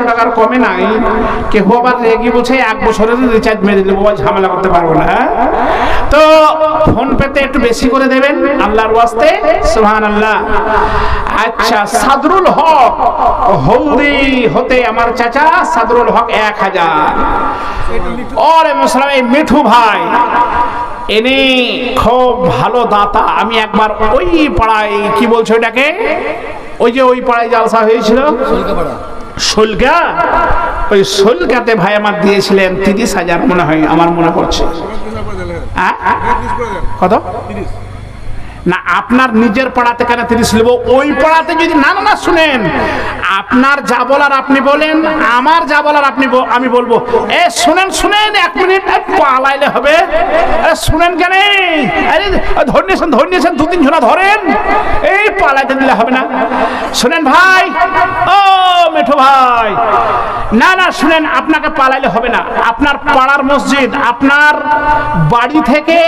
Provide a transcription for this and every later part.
একশো টাকার কমে নাই। কেউ আবার রেগে বলছে এক বছরের রিচার্জ মেরে দিলে বাবা ঝামেলা করতে পারব না হ্যাঁ? তো ফোন পেতে একটু বেশি করে দেবেন, আল্লাহর ওয়াস্তে সুহান আল্লাহ আচ্ছা সাদরুল হক হৌদি হতে আমার চাচা, সাদরুল হক এক হাজার। ওরে মুসলাম এই মিঠু ভাই এনে খুব ভালো দাতা। আমি একবার ওই পাড়ায়, কি বলছো এটাকে ওই যে ওই পাড়ায় জালসা হয়েছিল? শুল্কা ওই শুল্কাতে ভাই আমার দিয়েছিলেন তিরিশ হাজার মনে হয়, আমার মনে আ? কত? না, আপনার নিজের পাড়াতে কেন তিরিশ নেব ওই পাড়াতে যদি না না শুনেন, আপনার যা বলার আপনি বলেন, আমার যা বলার আপনি আমি বলব। এ, শুনেন শুনেন, এক মিনিট পালাইলে হবে। শুনেন কেন? আরে ধরিয়েছেন ধরিয়েছেন দু তিন জনা ধরেন। পালাইতে দিলে হবে না। শুনেন ভাই, ও মেঠো ভাই, না না, শুনেন, আপনাকে পালাইলে হবে না। আপনার পাড়ার মসজিদ, আপনার বাড়ি থেকে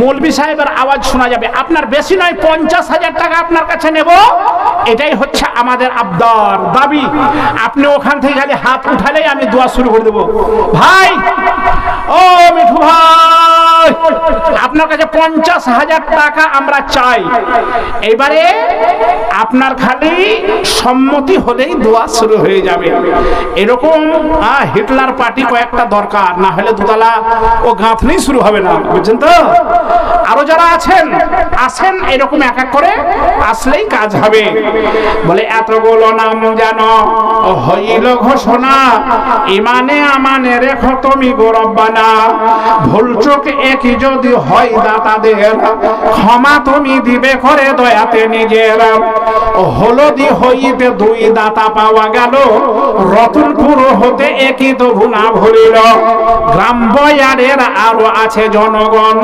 মৌলবি সাহেবের আওয়াজ শোনা যাবে। আপনার বেশি নয়, পঞ্চাশ হাজার টাকা আপনার কাছে নেব। এটাই হচ্ছে আমাদের আবদার, দাবি। আপনি ওখান থেকে খালি হাত উঠালেই আমি দোয়া শুরু করে দেবো। ভাই ও মিঠু ভাই আপনার কাছে পঞ্চাশ হাজার টাকা আমরা চাই। এবারে আপনার খালি সম্মতি হলেই দোয়া শুরু হয়ে যাবে। এরকম হিটলার পার্টি কয়েকটা দরকার, না হলে দুতলা ও গাঁথনি শুরু হবে না, বুঝছেন তো? আরও যারা আছেন, আসেন এরকম এক এক করে, আসলেই কাজ হবে। বলে এতগুলো নাম যেন হইল ঘোষণা, ইমানে আমানে রেখো তুমি ভুল চোখ একই যদি হয় দাতাদের ক্ষমা তুমি দিবে করে দয়াতে নিজের। হলদি হইতে দুই দাতা পাওয়া গেল। রতনপুর হতে একই ভরিল। গ্রাম বয়ারের আরও আছে জনগণ।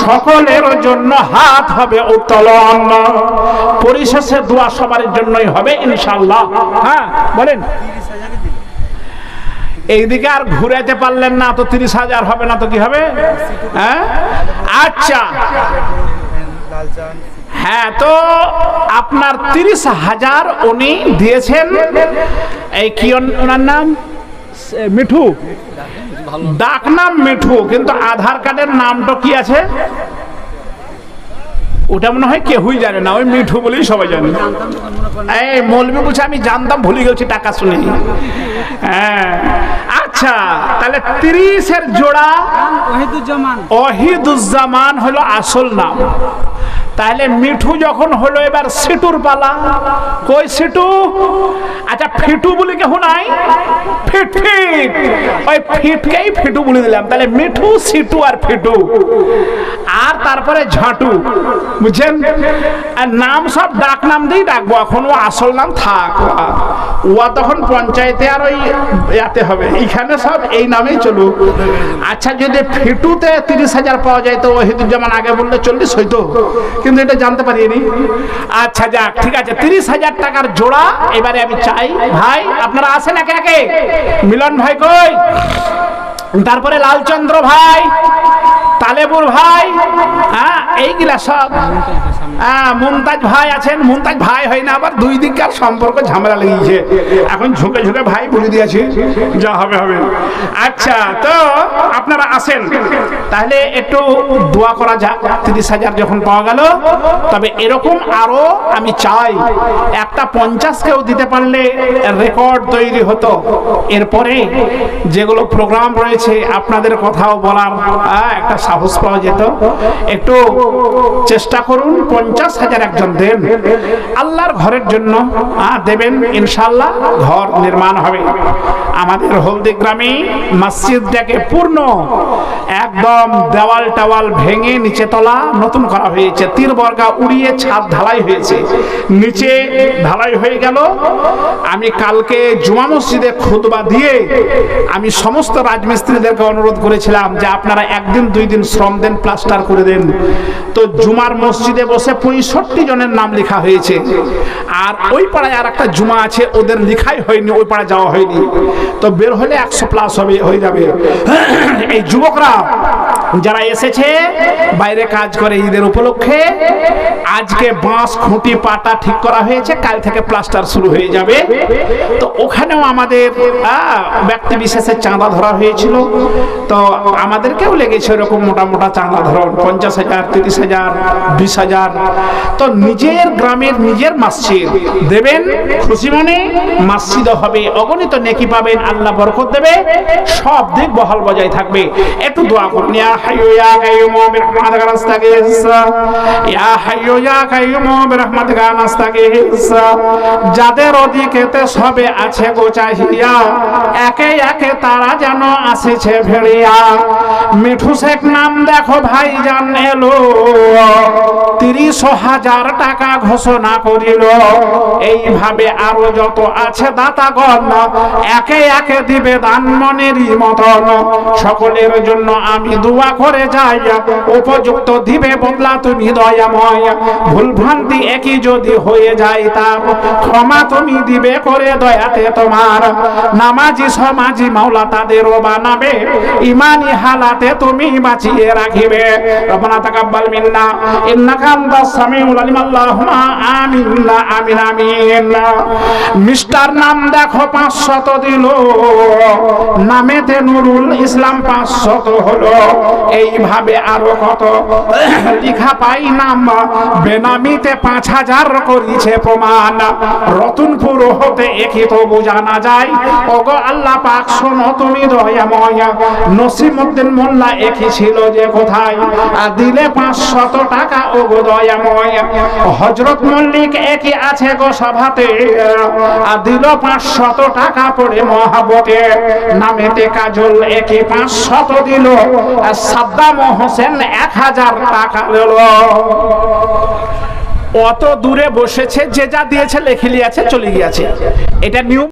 সকলের জন্য হাত হবে উত্তোলন। পরিশেষে দোয়া সবার জন্যই হবে ইনশাল্লাহ হ্যাঁ বলেন। এইদিকে আর ঘুরাইতে পারলেন না, তো তিরিশ হাজার হবে না তো কি হবে? হ্যাঁ? আচ্ছা। হ্যাঁ তো আপনার তিরিশ হাজার উনি দিয়েছেন। এই কি ওনার নাম? মিঠু। ডাক নাম মিঠু, কিন্তু আধার কার্ডের নামটা কি আছে? ওটা মনে হয় কেউই জানে না, ওই মিঠু বলেই সবাই জানে। এই মৌলবি বলছে, আমি জানতাম, ভুলে গেছি, টাকা শুনে হ্যাঁ। আচ্ছা তাহলে তিরিশের জোড়া ওহিদুজ্জামান। অহিদুজ্জামান হলো আসল নাম। তাহলে মিঠু যখন হলো এবার সিটুর পালা। কই সিটু? আচ্ছা ফিটু বলে কেহ নাই? Fit fit. ওই ফিটকেই ফিটু বলে দিলাম। তাহলে মিঠু, সিটু আর ফিটু। আর তারপরে ঝাঁটু। বুঝছেন? আর নাম সব ডাক নাম দিয়েই ডাকবো। এখন ও আসল নাম থাক। ও তখন পঞ্চায়েতে আর ওই ইয়াতে হবে। এইখানে সব এই নামেই চলুক। আচ্ছা যদি ফিটুতে তিরিশ হাজার পাওয়া যায় তো ওহিদুজ্জামান আগে বললে চল্লিশ হইতো। কিন্তু এটা জানতে পারিনি। আচ্ছা যাক, ঠিক আছে, তিরিশ হাজার টাকার জোড়া, এবারে আমি চাই। ভাই, আপনারা আসেন একে একে? মিলন ভাই কই? তারপরে লালচন্দ্র ভাই। তালেবুর ভাই হ্যাঁ এইগুলা সব। হ্যাঁ মুমতাজ ভাই আছেন মুমতাজ ভাই হয় না আবার দুই দিককার সম্পর্ক ঝামেলা লেগেছে। এখন ঝুঁকে ঝুঁকে ভাই বলে দিয়েছি। যা হবে হবে। আচ্ছা তো আপনারা আসেন তাহলে একটু দোয়া করা যাক তিরিশ হাজার যখন পাওয়া গেল তবে এরকম আরও আমি চাই একটা পঞ্চাশ কেউ দিতে পারলে রেকর্ড তৈরি হতো। এরপরে যেগুলো প্রোগ্রাম রয়েছে আপনাদের কথাও বলার আহ, একটা সাহস পাওয়া যেত। একটু চেষ্টা করুন, পঞ্চাশ হাজার একজন দেন। আল্লাহর ঘরের জন্য দেবেন ইনশাল্লাহ ঘর নির্মাণ হবে। আমাদের হলদি গ্রামে মসজিদটাকে পূর্ণ, একদম দেওয়াল টাওয়াল ভেঙে নিচে তলা নতুন করা হয়েছে। তীর বর্গা উড়িয়ে ছাদ ঢালাই হয়েছে। নিচে ঢালাই হয়ে গেল। আমি কালকে জুমা মসজিদে খুতবা দিয়ে আমি সমস্ত রাজমিস্ত্রিদেরকে অনুরোধ করেছিলাম যে আপনারা একদিন, দুই দিন শ্রম দেন প্লাস্টার করে দেন। তো জুমার মসজিদে বসে পঁয়ষট্টি জনের নাম লেখা হয়েছে। আর ওই পাড়ায় আর একটা জুমা আছে, ওদের লেখাই হয়নি, ওই পাড়ায় যাওয়া হয়নি। তো বের হলে একশো প্লাস হবে, হয়ে যাবে। এই যুবকরা যারা এসেছে, বাইরে কাজ করে ঈদের উপলক্ষে, আজকে বাঁশ, খুঁটি পাটা ঠিক করা হয়েছে, কাল থেকে প্লাস্টার শুরু হয়ে যাবে। তো ওখানেও আমাদের ব্যক্তি বিশেষের চাঁদা ধরা হয়েছিল। তো আমাদেরকেও লেগেছে এরকম মোটা মোটা চাঁদা ধরুন পঞ্চাশ হাজার, তিরিশ হাজার, বিশ হাজার। তো নিজের গ্রামের নিজের মসজিদ দেবেন, খুশি মনে মসজিদ হবে, অগণিত নেকি পাবেন, আল্লাহ বরকত দেবে, সব দিক বহাল বজায় থাকবে। একটু দোয়া করুন হাইয়ু ইয়া কাইয়ুম বিরহমাতিকা নাস্তাগীস ইয়া হাইয়ু ইয়া কাইয়ুম বিরহমাতিকা নাস্তাগীস যাদের ওদিকেতে সবে আছে গো চাহিয়া, একে একে তারা যেন আসেছে ভেড়িয়া মিঠু শেখ নাম দেখো ভাই জান এলো, তিরিশ হাজার টাকা ঘোষণা করিল। এইভাবে আরও যত আছে দাতাগণ, একে একে দিবে দান মনেরই মতন। সকলের জন্য আমি দোয়া করে যাই উপযুক্ত দিবে বদলা তুমি দয়াময়। ভুল ভ্রান্তি একই যদি হয়ে যায় তার, ক্ষমা তুমি দিবে করে দয়াতে তোমার। নামাজি সমাজি মাওলা তাদেরও বানাবে, ইমানি হালাতে তুমি বাঁচিয়ে রাখিবে। রব্বানা তাকাব্বাল মিন্না, ইন্নাকা আনতাস সামিউল আলিম, আল্লাহুম্মা আমিন আমিন আমিন। মিস্টার নাম দেখো পাঁচশত দিল, নামেতে নুরুল ইসলাম পাঁচশত হলো। এইভাবে আরও কত? লিখা পাই নাম, বেনামিতে পাঁচ হাজার করিছে প্রমাণ। রতনপুর হতে একই তো বোঝানা যায়। ওগো আল্লাহ পাক, শোনো তুমি দয়াময়। নসিমুদ্দিন মোল্লা একই ছিল যে কোথায়? আর দিলে পাঁচশত টাকা, ওগো দয়াময়। হজরত মল্লিক একই আছে গো সভাতে। আর দিল পাঁচশত টাকা পড়ে মহাবতে নামেতে কাজল একই পাঁচশত দিল। আর সাদ্দাম হোসেন এক হাজার টাকা দিল অত দূরে বসেছে, যে যা দিয়েছে লেখে আছে চলে গিয়েছে। এটা নিয়ম